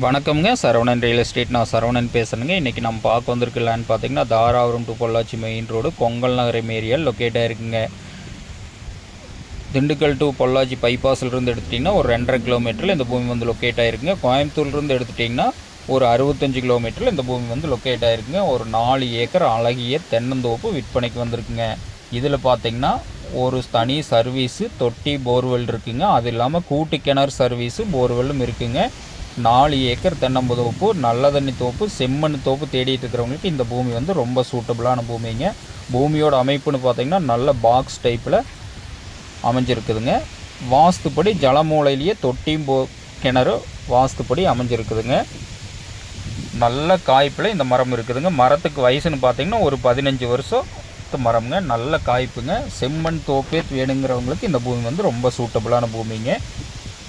வணக்கம்ங்க. Saravanan real estate நான் சரவணன் பேசுகிறேங்க இன்றைக்கி நம்ம பார்க்க வந்திருக்க லேண்ட் பார்த்தீங்கன்னா Dharapuram to Pollachi main road Kongal Nagaram ஏரியாவில் லொக்கேட் இருக்குங்க திண்டுக்கல் டு பொள்ளாச்சி பைபாஸ்லேருந்து எடுத்துட்டிங்கன்னா ஒரு ரெண்டரை கிலோமீட்டரில் இந்த பூமி வந்து லொக்கேட் ஆகிருக்குங்க கோயம்புத்தூர்லேருந்து எடுத்துட்டிங்கன்னா ஒரு அறுபத்தஞ்சு கிலோமீட்டரில் இந்த பூமி வந்து லொக்கேட் ஆகிருக்குங்க ஒரு நாலு ஏக்கர் அழகிய தென்னந்தோப்பு விற்பனைக்கு வந்திருக்குங்க. இதில் பார்த்தீங்கன்னா ஒரு தனி சர்வீஸு தொட்டி போர்வெல் இருக்குங்க. அது இல்லாமல் கூட்டு கிணறு சர்வீஸு போர்வெல்லும் இருக்குங்க. நாலு ஏக்கர் தென்னம்புதோப்பு நல்ல தண்ணி தோப்பு செம்மண் தோப்பு தேடிட்டு இருக்கிறவங்களுக்கு இந்த பூமி வந்து ரொம்ப சூட்டபுளான பூமிங்க. பூமியோட அமைப்புன்னு பார்த்தீங்கன்னா நல்ல பாக்ஸ் டைப்பில் அமைஞ்சிருக்குதுங்க. வாஸ்துப்படி ஜலமூலையிலேயே தொட்டியும் போ கிணறு வாஸ்துப்படி அமைஞ்சிருக்குதுங்க. நல்ல காய்ப்பில் இந்த மரம் இருக்குதுங்க. மரத்துக்கு வயசுன்னு பார்த்தீங்கன்னா ஒரு பதினஞ்சு வருஷம் மரம்ங்க. நல்ல காய்ப்புங்க. செம்மண் தோப்பே வேணுங்கிறவங்களுக்கு இந்த பூமி வந்து ரொம்ப சூட்டபுளான பூமிங்க.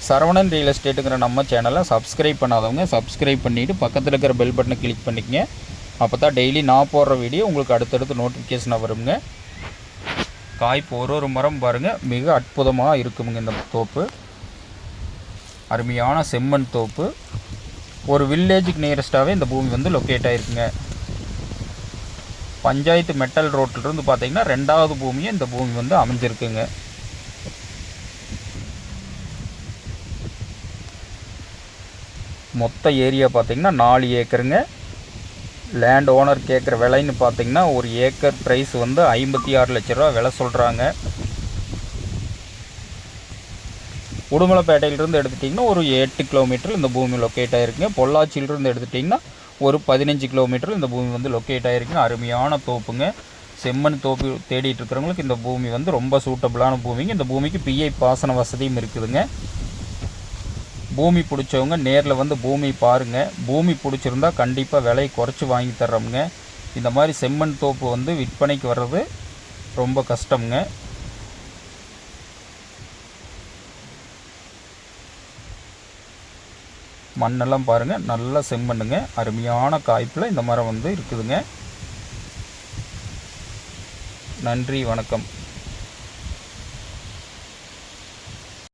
சரவணன் ரியல் எஸ்டேட்டுங்கிற நம்ம சேனலை சப்ஸ்கிரைப் பண்ணாதவங்க சப்ஸ்கிரைப் பண்ணிவிட்டு பக்கத்தில் இருக்கிற பெல் பட்டனை கிளிக் பண்ணிக்கங்க. அப்போ தான் டெய்லி நான் போடுற வீடியோ உங்களுக்கு அடுத்தடுத்து நோட்டிஃபிகேஷனாக வருங்க. காய்ப்பு ஒரு ஒரு மரம் பாருங்கள் மிக அற்புதமாக இருக்குமுங்க இந்த தோப்பு. அருமையான செம்மண் தோப்பு. ஒரு வில்லேஜுக்கு நியரஸ்ட்டாகவே இந்த பூமி வந்து லொக்கேட் ஆகிருக்குங்க பஞ்சாயத்து மெட்டல் ரோட்டிலிருந்து பார்த்திங்கன்னா ரெண்டாவது பூமியும் இந்த பூமி வந்து அமைஞ்சிருக்குங்க. மொத்த ஏரியா பார்த்தீங்கன்னா நாலு ஏக்கருங்க. லேண்ட் ஓனர் கேட்குற விலைன்னு பார்த்தீங்கன்னா ஒரு ஏக்கர் ப்ரைஸ் வந்து ஐம்பத்தி ஆறு லட்ச ரூபா விலை சொல்கிறாங்க உடுமலைப்பேட்டையிலிருந்து எடுத்துட்டிங்கன்னா ஒரு எட்டு கிலோமீட்டர் இந்த பூமி லொக்கேட் ஆகிருக்குங்க பொள்ளாச்சியிலிருந்து எடுத்துட்டிங்கன்னா ஒரு பதினஞ்சு கிலோமீட்டர் இந்த பூமி வந்து லொக்கேட் ஆகிருக்குங்க அருமையான தோப்புங்க. செம்மண் தோப்பு தேடிட்டு இருக்கிறவங்களுக்கு இந்த பூமி வந்து ரொம்ப சூட்டபுளான பூமிங்க. இந்த பூமிக்கு பிஐ பாசன வசதியும் இருக்குதுங்க. பூமி பிடிச்சவங்க நேரில் வந்து பூமி பாருங்கள் பூமி பிடிச்சிருந்தா கண்டிப்பாக விலையை குறைச்சி வாங்கி தர்றோம்ங்க. இந்த மாதிரி செம்மண் தோப்பு வந்து விற்பனைக்கு வர்றது ரொம்ப கஷ்டம்ங்க. மண்ணெல்லாம் பாருங்கள் நல்லா செம்மண்ணுங்க. அருமையான காய்ப்பில் இந்த மரம் வந்து இருக்குதுங்க. நன்றி வணக்கம்.